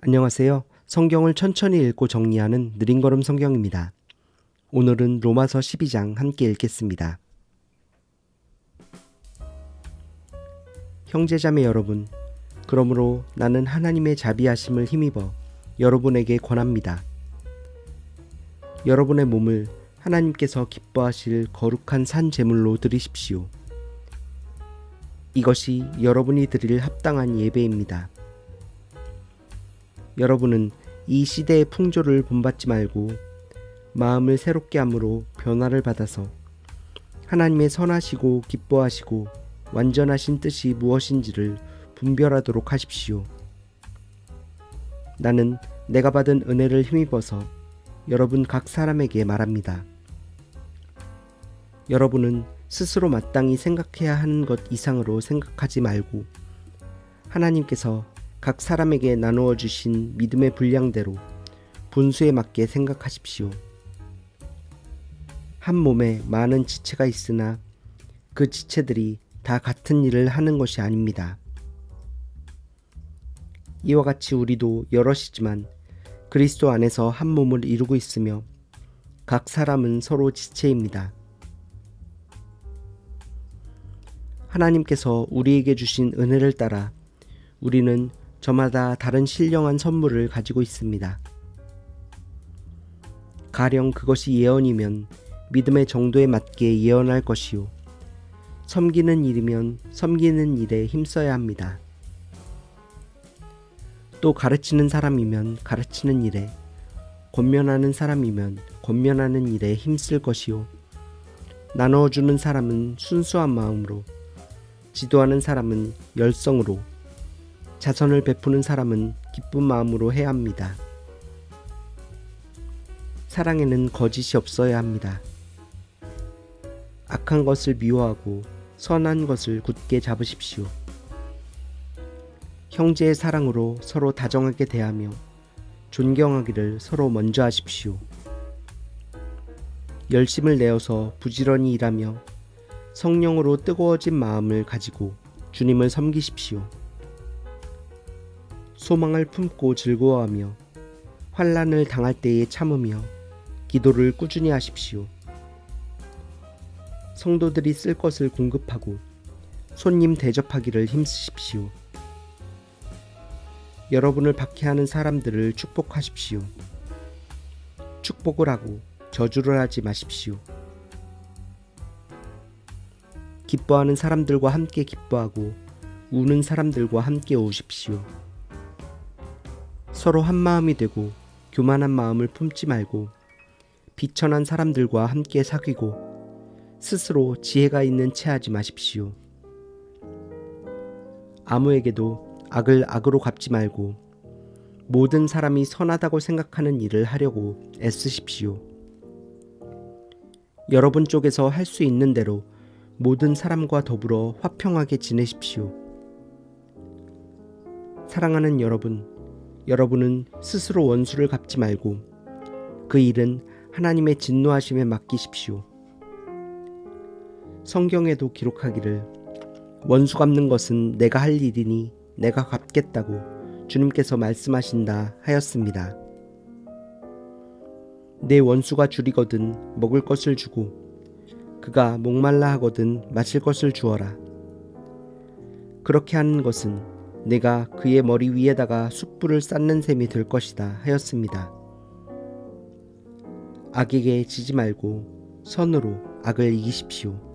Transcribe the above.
안녕하세요. 성경을 천천히 읽고 정리하는 느린 걸음 성경입니다. 오늘은 로마서 12장 함께 읽겠습니다. 형제자매 여러분, 그러므로 나는 하나님의 자비하심을 힘입어 여러분에게 권합니다. 여러분의 몸을 하나님께서 기뻐하실 거룩한 산 제물로 드리십시오. 이것이 여러분이 드릴 합당한 예배입니다. 여러분은 이 시대의 풍조를 본받지 말고 마음을 새롭게 함으로 변화를 받아서 하나님의 선하시고 기뻐하시고 완전하신 뜻이 무엇인지를 분별하도록 하십시오. 나는 내가 받은 은혜를 힘입어서 여러분 각 사람에게 말합니다. 여러분은 스스로 마땅히 생각해야 하는 것 이상으로 생각하지 말고 하나님께서 각 사람에게 나누어 주신 믿음의 분량대로 분수에 맞게 생각하십시오. 한 몸에 많은 지체가 있으나 그 지체들이 다 같은 일을 하는 것이 아닙니다. 이와 같이 우리도 여럿이지만 그리스도 안에서 한 몸을 이루고 있으며 각 사람은 서로 지체입니다. 하나님께서 우리에게 주신 은혜를 따라 우리는 저마다 다른 신령한 선물을 가지고 있습니다. 가령 그것이 예언이면 믿음의 정도에 맞게 예언할 것이요. 섬기는 일이면 섬기는 일에 힘써야 합니다. 또 가르치는 사람이면 가르치는 일에, 권면하는 사람이면 권면하는 일에 힘쓸 것이요. 나누어주는 사람은 순수한 마음으로, 지도하는 사람은 열성으로, 자선을 베푸는 사람은 기쁜 마음으로 해야 합니다. 사랑에는 거짓이 없어야 합니다. 악한 것을 미워하고 선한 것을 굳게 잡으십시오. 형제의 사랑으로 서로 다정하게 대하며 존경하기를 서로 먼저 하십시오. 열심을 내어서 부지런히 일하며 성령으로 뜨거워진 마음을 가지고 주님을 섬기십시오. 소망을 품고 즐거워하며 환란을 당할 때에 참으며 기도를 꾸준히 하십시오. 성도들이 쓸 것을 공급하고 손님 대접하기를 힘쓰십시오. 여러분을 박해하는 사람들을 축복하십시오. 축복을 하고 저주를 하지 마십시오. 기뻐하는 사람들과 함께 기뻐하고 우는 사람들과 함께 우십시오. 서로 한 마음이 되고 교만한 마음을 품지 말고 비천한 사람들과 함께 사귀고 스스로 지혜가 있는 채 하지 마십시오. 아무에게도 악을 악으로 갚지 말고 모든 사람이 선하다고 생각하는 일을 하려고 애쓰십시오. 여러분 쪽에서 할 수 있는 대로 모든 사람과 더불어 화평하게 지내십시오. 사랑하는 여러분, 여러분은 스스로 원수를 갚지 말고 그 일은 하나님의 진노하심에 맡기십시오. 성경에도 기록하기를 원수 갚는 것은 내가 할 일이니 내가 갚겠다고 주님께서 말씀하신다 하였습니다. 내 원수가 줄이거든 먹을 것을 주고 그가 목말라 하거든 마실 것을 주어라. 그렇게 하는 것은 내가 그의 머리 위에다가 숯불을 쌓는 셈이 될 것이다 하였습니다. 악에게 지지 말고 선으로 악을 이기십시오.